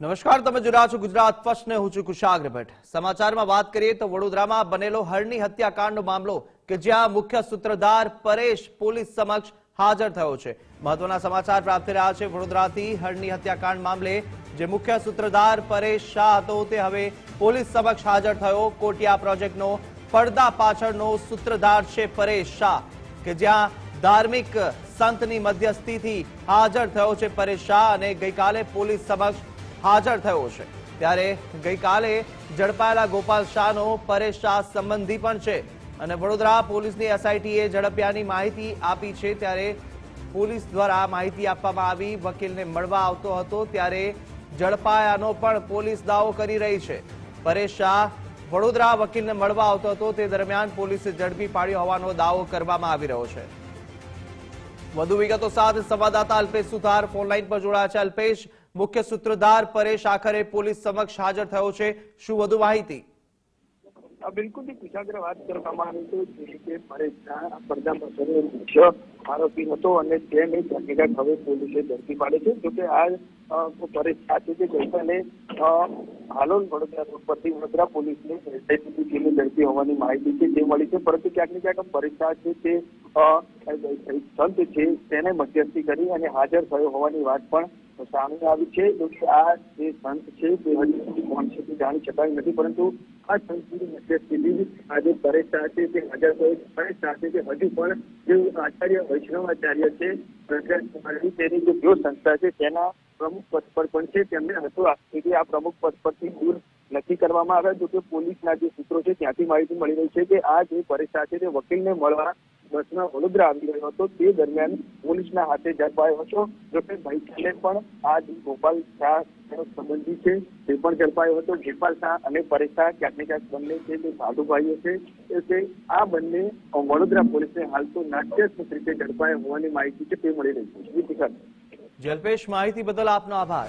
નમસ્કાર, તમે જોઈ છો ગુજરાત ફર્સ્ટ ને હું છું કુશાગ્ર ભટ્ટ. સમાચારમાં વાત કરીએ તો વડોદરામાં બનેલો હરણી હત્યાકાંડનો મામલો કે જ્યાં મુખ્ય સૂત્રધાર પરેશ પોલીસ સમક્ષ હાજર થયો છે. મહત્વના સમાચાર પ્રાપ્ત થઈ રહ્યા છે વડોદરાથી. હરણી હત્યાકાંડ મામલે જે મુખ્ય સૂત્રધાર પરેશ શાહ હતો, તે હવે પોલીસ સમક્ષ હાજર થયો. કોટિયા પ્રોજેક્ટનો પડદા પાછળનો સૂત્રધાર છે પરેશ શાહ, કે જ્યાં ધાર્મિક સંતની મધ્યસ્થીથી હાજર થયો છે પરેશ શાહ અને ગઈકાલે પોલીસ સમક્ષ હાજર થયો છે. ત્યારે ગઈકાલે ઝડપાયેલા ગોપાલ શાહનો પરેશ શાહ સંબંધી પણ છે અને વડોદરા પોલીસની એસઆઈટીએ ઝડપ્યાની માહિતી આપી છે. ત્યારે પોલીસ દ્વારા માહિતી આપવામાં આવી, વકીલને મળવા આવતો હતો. ત્યારે ઝડપાયાનો પણ પોલીસ દાવો કરી રહી છે. પરેશ શાહ વડોદરા વકીલને મળવા આવતો હતો. તે દરમિયાન પોલીસે ઝડપી પાડ્યો હોવાનો દાવો કરવામાં આવી રહ્યો છે. વધુ વિગતો સાથે સંવાદદાતા અલ્પેશ સુથાર ફોનલાઈન પર જોડાયા છે. અલ્પેશ, મુખ્ય સૂત્રધાર પરેશ આખરે પોલીસ સમક્ષ હાજર થયો છે. શું વધુ માહિતી? આ બિલકુલ કુશાગ્ર વાત કરવામાં આવી તો જે રીતે પરેશ શાહ પડદા પાછળનો મુખ્ય આરોપી હતો અને તેને હકીકત હવે પોલીસે ઝડપી પાડે છે જોકે આ પરેશ સાથે જે ગઈકાલે હાલોલ વડોદરા રોડ પરથી વડોદરા પોલીસને એસઆઈટી ટીમે ઝડપી હોવાની માહિતી છે તે મળી છે પરંતુ ક્યાંક ને ક્યાંક પરેશ છે તે સંત છે તેને મધ્યસ્થી કરી અને હાજર થયો હોવાની વાત પણ સામે આવી છે જોકે આ જે સંત છે, તે હજી સુધી કોણ છે તે જાણી શકાય નથી, પરંતુ આ સંતની મધ્યસ્થીથી આજે પરેશ છે તે હાજર હોય પરેશ છે તે હજુ પણ જે આચાર્ય વૈષ્ણવ આચાર્ય છે પ્રજ્ઞાન તેની જે જો સંસ્થા છે, તેના પ્રમુખ પદ પર પણ છે, તેમને હતું આથી આ પ્રમુખ પદ પરથી દૂર નક્કી કરવામાં આવ્યા જોકે પોલીસના જે સૂત્રો છે, ત્યાંથી માહિતી મળી રહી છે કે આ જે પરેશ છે, તે વકીલને મળવા બસમાં વડોદરા આવી રહ્યો હતો. તે દરમિયાન પોલીસના હાથે ઝડપાયો હતો. જોકે ગઈકાલે પણ આ ગોપાલ શાહ સંબંધી છે. તે પણ ઝડપાયો હતો. ગોપાલ શાહ અને પરેશ શાહ ક્યાંક ને બંને છે તે ભાઈઓ છે. એ આ બંને વડોદરા પોલીસને હાલ તો નાટ્યાત્મક રીતે ઝડપાયા હોવાની માહિતી છે તે મળી રહી છે. જલ્પેશ, માહિતી બદલ આપનો આભાર.